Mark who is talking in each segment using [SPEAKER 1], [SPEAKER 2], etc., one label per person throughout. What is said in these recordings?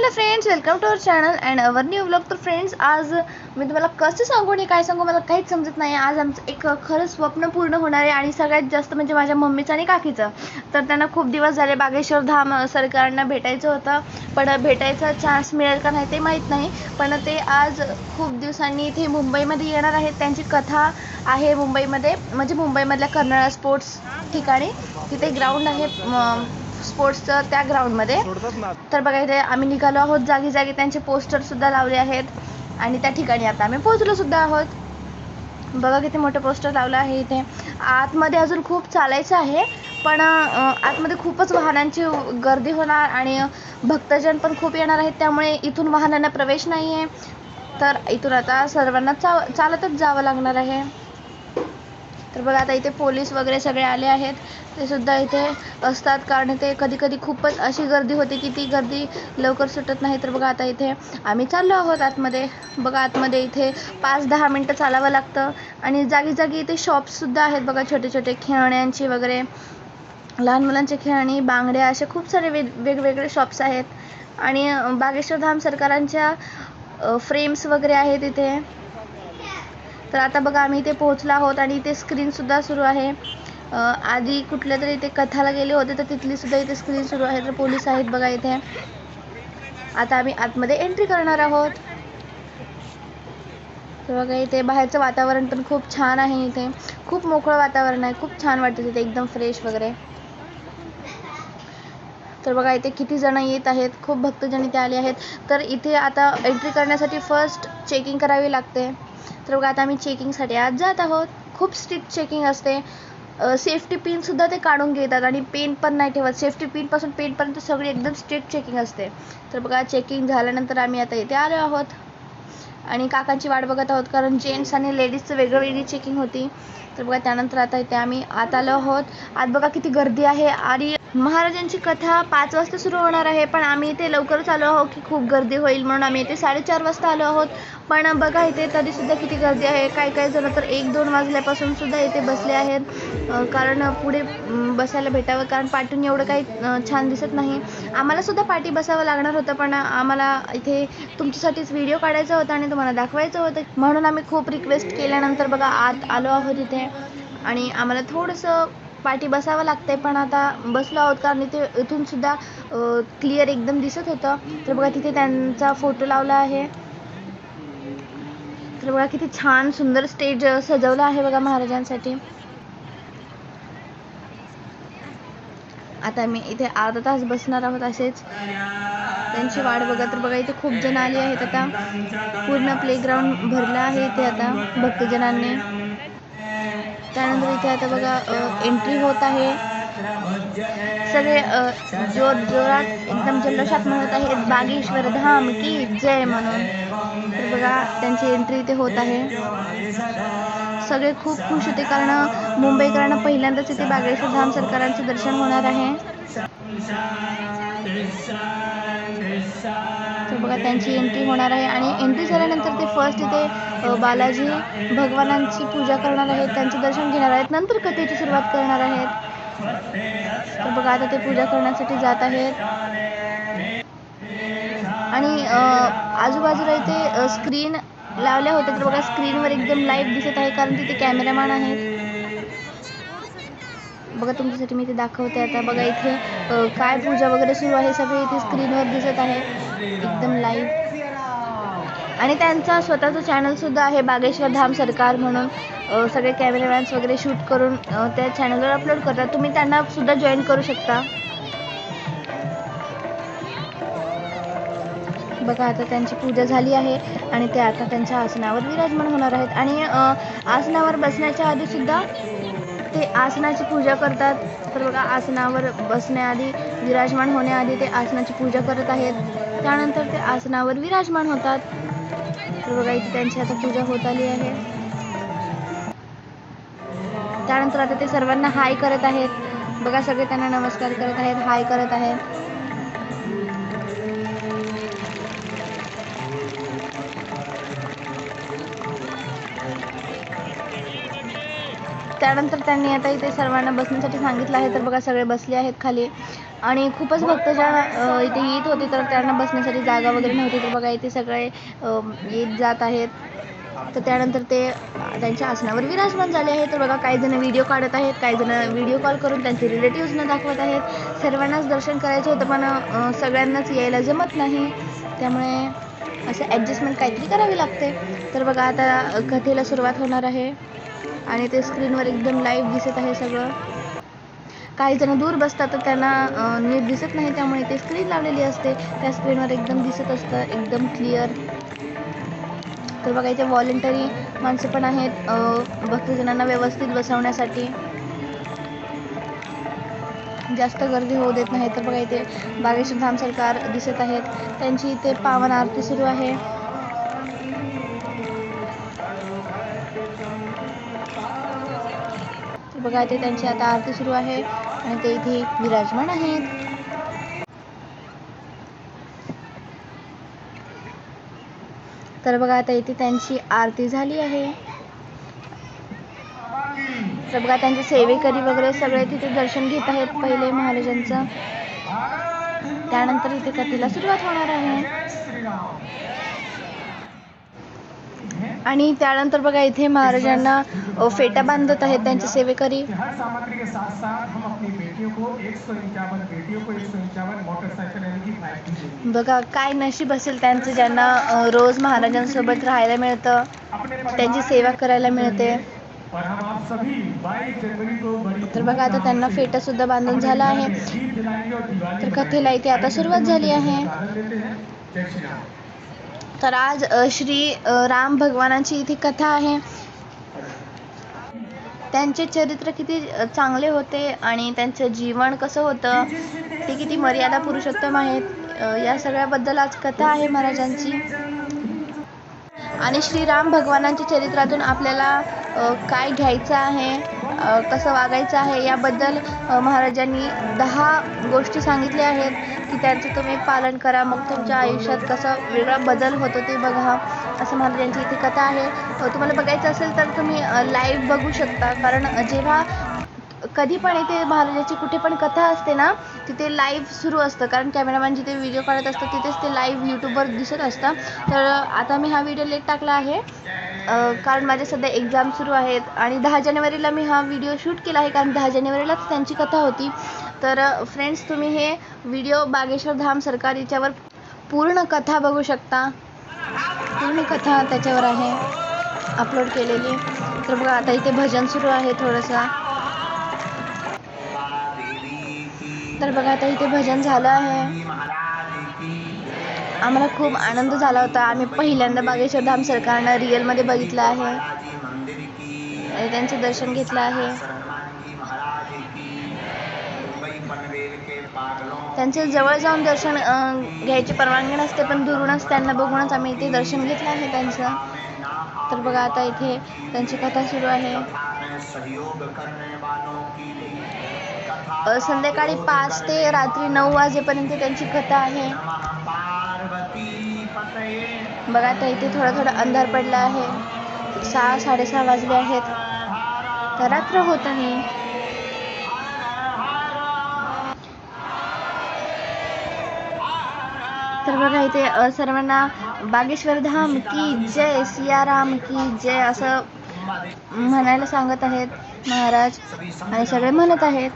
[SPEAKER 1] Hello friends welcome to our channel and our new blog तर friends आज मी तुम्हाला कसं सांगू आणि काय सांगू मला काहीच समजत नाही. आज आमचं एक खरं स्वप्न पूर्ण होणार आहे आणि सगळ्यात जास्त म्हणजे माझ्या मम्मीचं आणि काकीचं. तर त्यांना खूप दिवस झाले बागेश्वर धाम सरकारांना भेटायचं होतं. पण भेटायचा चान्स मिळेल का नाही ते माहीत नाही. पण ते आज खूप दिवसांनी इथे मुंबईमध्ये येणार आहेत. त्यांची कथा आहे मुंबईमध्ये. म्हणजे मुंबईमधल्या कर्नाळा स्पोर्ट्स ठिकाणी. तिथे ग्राउंड आहे स्पोर्ट्सचं त्या ग्राउंडमध्ये. तर बघा इथे आम्ही निघालो आहोत. जागी जागी त्यांचे पोस्टर सुद्धा लावले आहेत. आणि त्या ठिकाणी आता आम्ही पोहोचलो सुद्धा आहोत. बघा किती मोठं पोस्टर लावलं आहे इथे. आतमध्ये अजून खूप चालायचं आहे पण आतमध्ये खूपच वाहनांची गर्दी होणार आणि भक्तजन पण खूप येणार आहेत. त्यामुळे इथून वाहनांना प्रवेश नाही आहे तर इथून आता सर्वांना चा चालतच जावं लागणार आहे. तर बघा आता इथे पोलीस वगैरे सगळे आले आहेत. ते सुद्धा इथे असतात कारण ते कधी कधी खूपच अशी गर्दी होते की ती गर्दी लवकर सुटत नाही. तर बघा आता इथे आम्ही चाललो आहोत आतमध्ये. बघा आतमध्ये इथे पाच दहा मिनटं चालावं लागतं. आणि जागी जागी इथे शॉप्ससुद्धा आहेत. बघा छोटे छोटे खेळण्यांची वगैरे लहान मुलांचे खेळणी बांगड्या असे खूप सारे वेग वेगवेगळे शॉप्स आहेत. आणि बागेश्वरधाम बागेश्वर धाम सरकारांच्या फ्रेम्स वगैरे आहेत इथे. तर आता बघा आम्ही इथे पोहोचलो आहोत आणि इथे स्क्रीनसुद्धा सुरू आहे. आधी कुठल्या तरी इथे कथाला गेले होते तर तिथलीसुद्धा इथे स्क्रीन सुरू आहे. तर पोलीस आहेत बघा इथे. आता आम्ही आतमध्ये एंट्री करणार आहोत. तर बघा इथे बाहेरचं वातावरण पण खूप छान आहे इथे. खूप मोकळं वातावरण आहे. खूप छान वाटतं तिथे एकदम फ्रेश वगैरे. तर बघा इथे किती जण येत आहेत. खूप भक्तजन इथे आले आहेत. तर इथे आता एंट्री करण्यासाठी फर्स्ट चेकिंग करावी लागते. तर बघा आता आम्ही चेकिंगसाठी आज जात आहोत. खूप स्ट्रिक्ट चेकिंग असते. सेफ्टी पिन सुद्धा ते काढून घेतात आणि पेन पण नाही ठेवत. सेफ्टी पिनपासून पेनपर्यंत सगळी एकदम स्ट्रिक्ट चेकिंग असते. तर बघा चेकिंग झाल्यानंतर आम्ही आता इथे आलो आहोत. आणि काकांची वाट बघत आहोत कारण जेंट्स आणि लेडीजचं वेगळं वेगळी चेकिंग होती. तर बघा त्यानंतर आता इथे आम्ही आत आलो आहोत. आत बघा किती गर्दी आहे. आणि महाराजांची कथा पाच वाजता सुरू होणार आहे पण आम्ही इथे लवकरच आलो आहोत की खूप गर्दी होईल म्हणून आम्ही इथे साडेचार वाजता आलो आहोत. पण बघा इथे तरीसुद्धा किती गर्दी आहे. काही काही जण तर एक दोन वाजल्यापासून सुद्धा इथे बसले आहेत. कारण पुढे बसायला भेटावं कारण पाठून एवढं काही छान दिसत नाही. आम्हालासुद्धा पाठी बसावं लागणार होतं पण आम्हाला इथे तुमच्यासाठीच व्हिडिओ काढायचा होता आणि तुम्हाला दाखवायचं होतं. म्हणून आम्ही खूप रिक्वेस्ट केल्यानंतर बघा आत आलो आहोत इथे. आणि आम्हाला थोडंसं पाठी बसावं लागतंय पण आता बसलो आहोत कारण इथे इथून सुद्धा क्लिअर एकदम दिसत होतं. तर बघा तिथे त्यांचा फोटो लावला आहे. तर बघा किती छान सुंदर स्टेज सजवलं आहे बघा महाराजांसाठी. आता मी इथे अर्धा तास बसणार आहोत असेच. त्यांची वाट बघा तर बघा इथे खूप जण आले आहेत आता. पूर्ण प्लेग्राऊंड भरलं आहे इथे आता भक्तजनांनी. त्यानंतर इथे आता बघा एंट्री होत आहे. सगळे जोर जोरात एकदम जल्लोषात म्हणत आहेत बागेश्वर धाम की जय म्हणून. तर बघा त्यांची एंट्री इथे होत आहे. सगळे खूप खुश होते कारण मुंबईकरांना पहिल्यांदाच इथे बागेश्वर धाम सरकारांचं दर्शन होणार आहे. बघा त्यांची एंट्री होणार आहे आणि एंट्री झाल्यानंतर ते फर्स्ट इथे बालाजी भगवानांची पूजा करणार आहेत त्यांचं दर्शन घेणार आहेत नंतर कथेची सुरुवात करणार आहेत. तर बघा आता ते पूजा करण्यासाठी जात आहेत. आणि आजूबाजूला इथे स्क्रीन लावल्या होत्या. तर बघा स्क्रीनवर एकदम लाईव्ह दिसत आहे कारण तिथे कॅमेरामॅन आहेत. बघा तुमच्यासाठी मी इथे दाखवते. आता बघा इथे काय पूजा वगैरे सुरू आहे सगळे इथे स्क्रीनवर दिसत आहे. एकदम लाईव्ह आणि त्यांचा स्वतःचा चॅनल सुद्धा आहे बागेश्वर धाम सरकार म्हणून. सगळे कॅमेरामॅन्स वगैरे शूट करून त्या चॅनलवर अपलोड करतात. तुम्ही त्यांना सुद्धा जॉईन करू शकता. बघा आता त्यांची पूजा झाली आहे आणि ते आता त्यांच्या आसनावर विराजमान होणार आहेत. आणि आसनावर बसण्याच्या आधी सुद्धा ते आसनाची पूजा करतात. तर बघा आसनावर बसण्याआधी विराजमान होण्याआधी ते आसनाची पूजा करत आहेत. त्यानंतर ते आसनावर विराजमान होतात. तर बघा इथे त्यांची आता पूजा होत आली आहे. त्यानंतर आता ते सर्वांना हाय करत आहेत. बघा सगळे त्यांना नमस्कार करत आहेत हाय करत आहेत. त्यानंतर त्यांनी आता इथे सर्वांना बसण्यासाठी सांगितलं आहे. तर बघा सगळे बसले आहेत खाली. आणि खूपच भक्तजन इथे येत होते तर त्यांना बसण्यासाठी जागा वगैरे नव्हती. तर बघा इथे सगळे येत जात आहेत. तर त्यानंतर ते त्यांच्या आसनावर विराजमान झाले आहेत. तर बघा काही जण व्हिडिओ काढत आहेत काही जण व्हिडिओ कॉल करून त्यांचे रिलेटिव्हजना दाखवत आहेत. सर्वांनाच दर्शन करायचं होतं पण सगळ्यांनाच यायला जमत नाही. त्यामुळे असं ॲडजस्टमेंट काहीतरी करावी लागते. तर बघा आता कथेला सुरुवात होणार आहे. आणि ते स्क्रीनवर एकदम लाईव्ह दिसत आहे सगळं. काही जण दूर बसतात तर त्यांना नीट दिसत नाही त्यामुळे ते स्क्रीन लावलेली असते. त्या स्क्रीनवर एकदम दिसत असतं एकदम क्लिअर तर बघा इथे व्हॉलेंटरी माणसं पण आहेत भक्तजनांना व्यवस्थित बसवण्यासाठी. जास्त गर्दी होऊ देत नाही. तर बघा इथे बागेश्वर धाम सरकार दिसत आहेत. त्यांची इथे पावन आरती सुरू आहे. बघा इथे त्यांची आता आरती सुरू आहे आणि ते इथे विराजमान आहेत. तर बघा आता इथे त्यांची आरती झाली आहे. तर बघा त्यांचे सेवेकरी वगैरे सगळे तिथे दर्शन घेत आहेत पहिले महाराजांचं. त्यानंतर इथे कथेला सुरुवात होणार आहे. आणि त्यानंतर बघा इथे महाराजांना फेटा बांधत आहेत त्यांचे सेवेकरी. बघा काय नशीब असेल त्यांचं ज्यांना रोज महाराजांसोबत राहायला मिळतं त्यांची सेवा करायला मिळते. तर बघा आता त्यांना फेटा सुद्धा बांधून झाला आहे. तर कथेला इथे आता सुरुवात झाली आहे. तर आज श्री राम भगवानांची इथे कथा आहे. त्यांचे चरित्र किती चांगले होते आणि त्यांचं जीवन कसं होतं ते किती मर्यादा पुरुषोत्तम आहेत या सगळ्याबद्दल आज कथा आहे महाराजांची. आणि श्रीराम भगवानांच्या चरित्रातून आपल्याला काय घ्यायचं आहे कसं वागायचं आहे याबद्दल महाराजांनी दहा गोष्टी सांगितल्या आहेत की त्यांचं तुम्ही पालन करा मग तुमच्या आयुष्यात कसं वेगळा बदल होतो ते बघा असं महाराजांची इथे कथा आहे. तुम्हाला बघायचं असेल तर तुम्ही लाईव्ह बघू शकता. कारण जेव्हा कधी पण इथे महाराजाची कुठे पण कथा असते ना तिथे लाईव्ह सुरू असतं. कारण कॅमेरामॅन जिथे व्हिडिओ काढत असतं तिथेच ते लाईव्ह यूट्यूबवर दिसत असतं. तर आता मी हा व्हिडिओ लेट टाकला आहे. कारण माझे सध्या एक्झाम सुरू आहेत. आणि दहा जानेवारीला मी हा व्हिडिओ शूट केला आहे. कारण दहा जानेवारीलाच त्यांची कथा होती. तर फ्रेंड्स तुम्ही हे व्हिडिओ बागेश्वर धाम सरकार याच्यावर पूर्ण कथा बघू शकता. पूर्ण कथा त्याच्यावर आहे. अपलोड केलेली. तर बघा आता इथे भजन सुरू आहे थोडंसं. तर बघा आता इथे भजन झालं आहे. आम्हाला खूप आनंद झाला होता. आम्ही पहिल्यांदा बागेश्वर धाम सरकारनं रिअलमध्ये बघितलं आहे. त्यांचं दर्शन घेतलं आहे. त्यांचं जवळ जाऊन दर्शन घ्यायची परवानगी नसते पण दुरूनच त्यांना बघूनच आम्ही इथे दर्शन घेतलं आहे त्यांचं. तर बघा आता इथे त्यांची कथा सुरू आहे. संध्याकाळी पाच ते रात्री नऊ वाजेपर्यंत त्यांची कथा आहे. बघा आता इथे थोडा थोडा अंधार पडला आहे. सहा साडेसहा वाजले आहेत. तर रात्र होत आहे. तर बघा इथे सर्वांना बागेश्वर धाम की जय सियाराम की जय असं म्हणायला सांगत आहेत महाराज आणि सगळे म्हणत आहेत.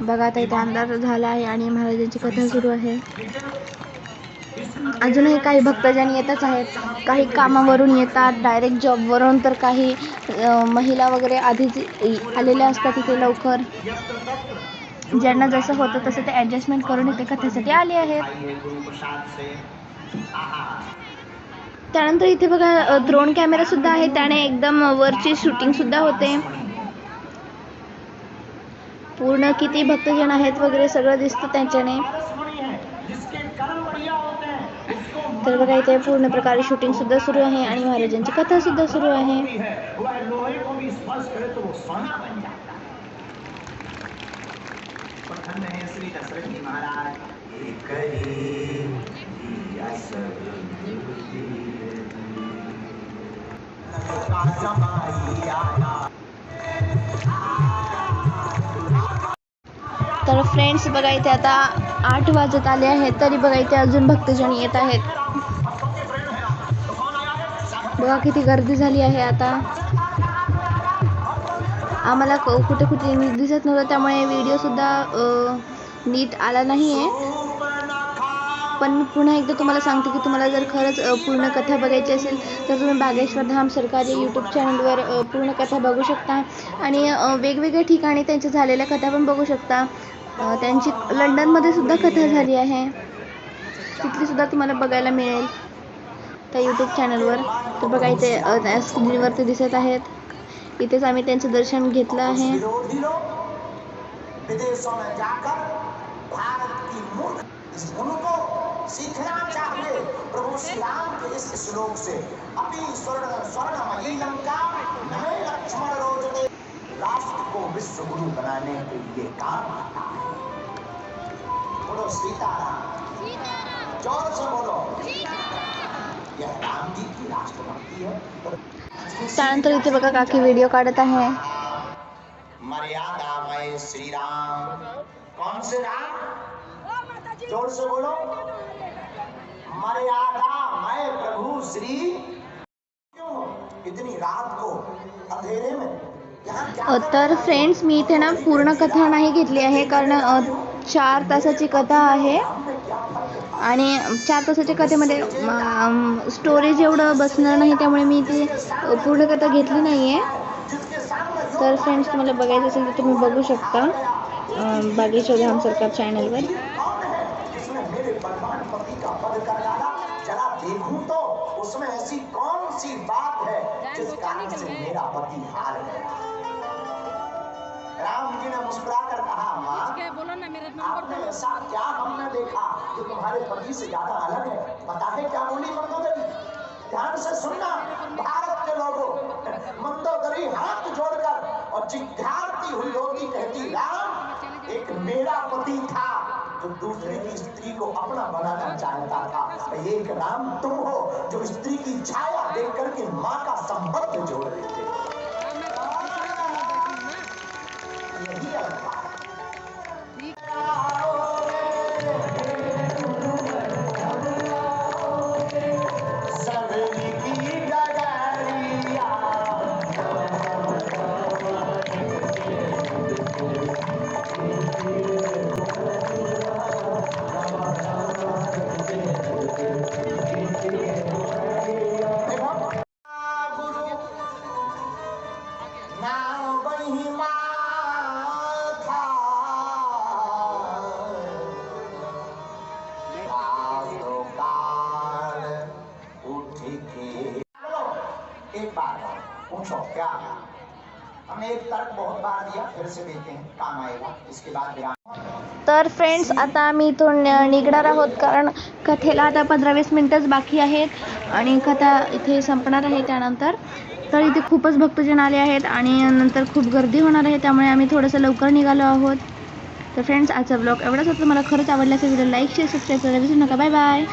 [SPEAKER 1] बघा आता इथे अंधार झाला आहे आणि महाराजांची कथा सुरू आहे. अजूनही काही भक्तजन येतच आहेत. काही कामावरून येतात डायरेक्ट जॉबवरून तर काही महिला वगैरे आधीच आलेल्या असतात इथे लवकर. ज्यांना जसं होतं तसं ते ॲडजस्टमेंट करून इथे कथेसाठी आले आहेत. त्यानंतर इथे बघा ड्रोन कॅमेरा सुद्धा आहे. त्याने एकदम वरची शूटिंग सुद्धा होते. पूर्ण किती भक्तजन आहेत वगैरे सगळं दिसतं त्यांच्याने. तर बघा इथे पूर्ण प्रकारे शूटिंग सुद्धा सुरू आहे आणि महाराजांची कथा सुद्धा सुरू आहे.
[SPEAKER 2] श्री महाराज
[SPEAKER 1] तर फ्रेंड्स बघा इथे आता आठ वाजत आले आहेत तरी बघा इथे अजून भक्तजन येत आहेत. बघा किती गर्दी झाली आहे आता. आम्हाला क- कुठे कुठे नीट दिसत नव्हतं त्यामुळे व्हिडिओ सुद्धा नीट आला नाही आहे पण पुन्हा एकदा तुम्हाला सांगते की तुम्हाला जर खरंच पूर्ण कथा बघायची असेल तर तुम्ही बागेश्वर धाम सरकारी यूट्यूब चॅनलवर पूर्ण कथा बघू शकता. आणि वेगवेगळ्या ठिकाणी त्यांच्या झालेल्या कथा पण बघू शकता. त्यांची लंडनमध्ये सुद्धा कथा झाली आहे. तिथली सुद्धा तुम्हाला बघायला मिळेल. त्या यूट्यूब चॅनलवर तर बघा इथे त्या स्क्रीनवरती दिसत आहेत. इथेच आम्ही त्यांचं दर्शन घेतलं आहे.
[SPEAKER 2] विदेशों में जाकर भारत की मूर्ख इस गुरु को सीखना चाहिए प्रभु श्री राम के इस श्लोक से। अपनी स्वर्ण स्वर्णमयी लंका नए लक्ष्मण रोजते। राष्ट्र को विश्व गुरु बनाने के लिए काम आता है। बोलो सीताराम। ज़ोर से बोलो। यह राम जी की राष्ट्रभक्ति है।
[SPEAKER 1] त्यानंतर इथे बघा काकी व्हिडिओ काढत आहे
[SPEAKER 2] मर्यादा में श्री राम। कौन से राम? ज़ोर से बोलो। मर्यादा मैं प्रभु श्री क्यों? इतनी रात को अंधेरे में।
[SPEAKER 1] तर फ्रेंड्स मी इथे ना पूर्ण कथा नाही घेतली आहे कारण चार तासाची कथा आहे. आणि चार तासाच्या कथेमध्ये स्टोरेज एवढं बसणार नाही त्यामुळे मी ती अ, पूर्ण कथा घेतली नाही आहे तर फ्रेंड्स तुम्हाला बघायचं असेल तर तुम्ही बघू शकता. बागेश्वर धाम सरकार चॅनलवर
[SPEAKER 2] ऐसी कौन सी बात है जिस कारण से मेरा पति हार गया? राम जी ने मुस्कुराकर कहा माँ
[SPEAKER 3] बोलो ना मेरा
[SPEAKER 2] आपने ऐसा क्या हमने देखा जो तुम्हारे पति से ज़्यादा अलग है? पता है क्या बोली मंदोदरी? ध्यान से सुनना भारत के लोगों। मंदोदरी हाथ जोड़कर और जिज्ञारती हुई होगी कहती राम एक मेरा पति था। जो दूसरे की स्त्री को अपना बनाना चाहता था। एक राम तुम हो जो स्त्री की छाया देख करके माँ का संबंध जोड़ देते। यही अवतार हो? क्या हमने एक तर्क बहुत बार दिया फिर से देते हैं काम आएगा। इसके बाद विराम।
[SPEAKER 1] तर फ्रेंड्स आता आम्ही इथून निघणार आहोत कारण कथेला आता पंधरा वीस मिनटंच बाकी आहेत आणि कथा इथे संपणार आहे त्यानंतर. तर इथे खूपच भक्तजन आले आहेत आणि नंतर खूप गर्दी होणार आहे त्यामुळे आम्ही थोडंसं लवकर निघालो आहोत. तर फ्रेंड्स आजचा ब्लॉग एवढाच होता. मला खरंच आवडला असेल व्हिडिओ लाईक शेअर सबस्क्राईब करायला विसरू नका. Bye bye